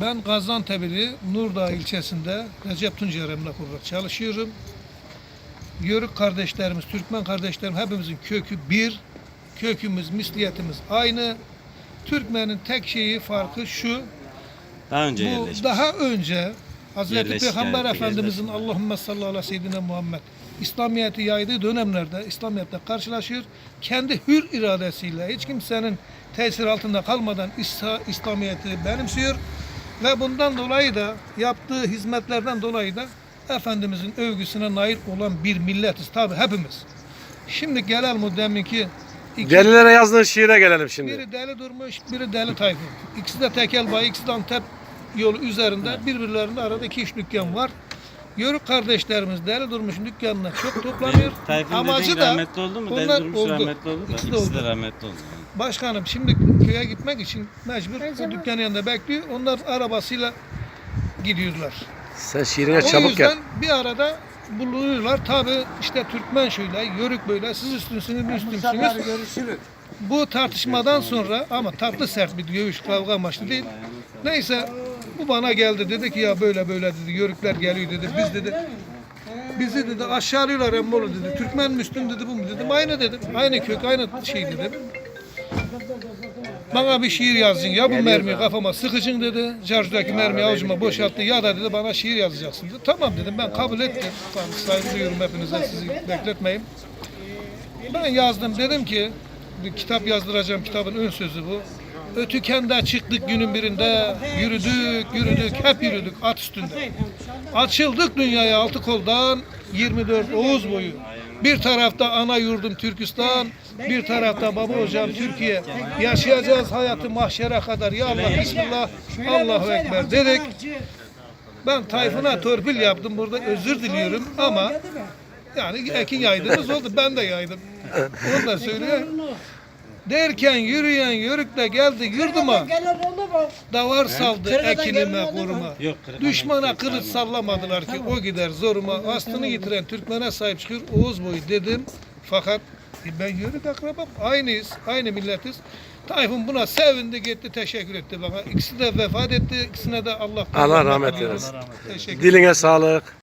Ben Gaziantep'li Nurdağ ilçesinde Recep Tuncer emlak olarak çalışıyorum. Yörük kardeşlerimiz, Türkmen kardeşlerim hepimizin kökü bir. Kökümüz, misliyetimiz aynı. Türkmenin tek şeyi farkı şu. Daha önce Bu yerleşmiş. daha önce Hazreti Yerleşik, Peygamber evet, Efendimizin Allahümme salli ala seyyidina Muhammed İslamiyet'i yaydığı dönemlerde İslamiyet'le karşılaşıyor. Kendi hür iradesiyle hiç kimsenin tesir altında kalmadan İsa- İslamiyet'i benimsiyor. Ve bundan dolayı da yaptığı hizmetlerden dolayı da Efendimizin övgüsüne nail olan bir milletiz. Tabi hepimiz. Şimdi gelelim o deminki iki Delilere yazdığın şiire gelelim şimdi. biri Deli Durmuş, biri Deli Tayfun. İkisi de tekel bay, ikisi de Antep yolu üzerinde. Birbirlerinde arada iki üç dükkan var. Yörük kardeşlerimiz Deli Durmuş'un dükkanına çok toplanıyor. Tayfun Amacı da rahmetli oldu mu? onlar Deli Durmuş oldu. rahmetli oldu da. İkisi İkisi, de de oldu. rahmetli oldu. Başkanım şimdi köye gitmek için mecbur o dükkanın yanında bekliyor. Onlar arabasıyla gidiyorlar. Sen şiirine o çabuk yüzden gel. bir arada bulunuyorlar. Tabi işte Türkmen şöyle, Yörük böyle, siz üstünsünüz, biz üstünsünüz. Bu tartışmadan sonra ama tatlı sert bir dövüş kavga amaçlı değil. Neyse bu bana geldi dedi ki ya böyle böyle dedi yörükler geliyor dedi biz dedi bizi dedi aşağılıyorlar Emmolu dedi. Türkmen Müslüm dedi bu mu dedim. Aynı dedim. Aynı kök aynı şey dedim. Bana bir şiir yazacaksın ya bu mermiyi kafama sıkacaksın dedi. Şarjdaki mermiyi avucuma boşalttı ya da dedi bana şiir yazacaksın dedi. Tamam dedim ben kabul ettim. Tamam, saygı duyuyorum hepinize sizi bekletmeyeyim. Ben yazdım dedim ki bir kitap yazdıracağım kitabın ön sözü bu. Ötükende çıktık günün birinde yürüdük yürüdük hep yürüdük at üstünde. Açıldık dünyaya altı koldan 24 Oğuz boyu. Bir tarafta ana yurdum Türkistan, bir tarafta baba hocam Türkiye. Yaşayacağız hayatı mahşere kadar. Ya Allah Bismillah, Allahu Ekber dedik. Ben Tayfun'a torpil yaptım burada özür diliyorum ama yani ekin yaydığımız oldu. Ben de yaydım. Onu da söylüyorum. Derken yürüyen yörükle geldi yurduma. Davar saldı ekinime koruma. Yok, kırık Düşmana kılıç sallamadılar ki o gider zoruma. Aslını yitiren Türkmene sahip çıkıyor Oğuz boyu dedim. Fakat ben yörük akrabam aynıyız. Aynı milletiz. Tayfun buna sevindi gitti teşekkür etti bana. İkisi de vefat etti. İkisine de Allah Allah rahmet eylesin. Teşekkür Diline sağlık.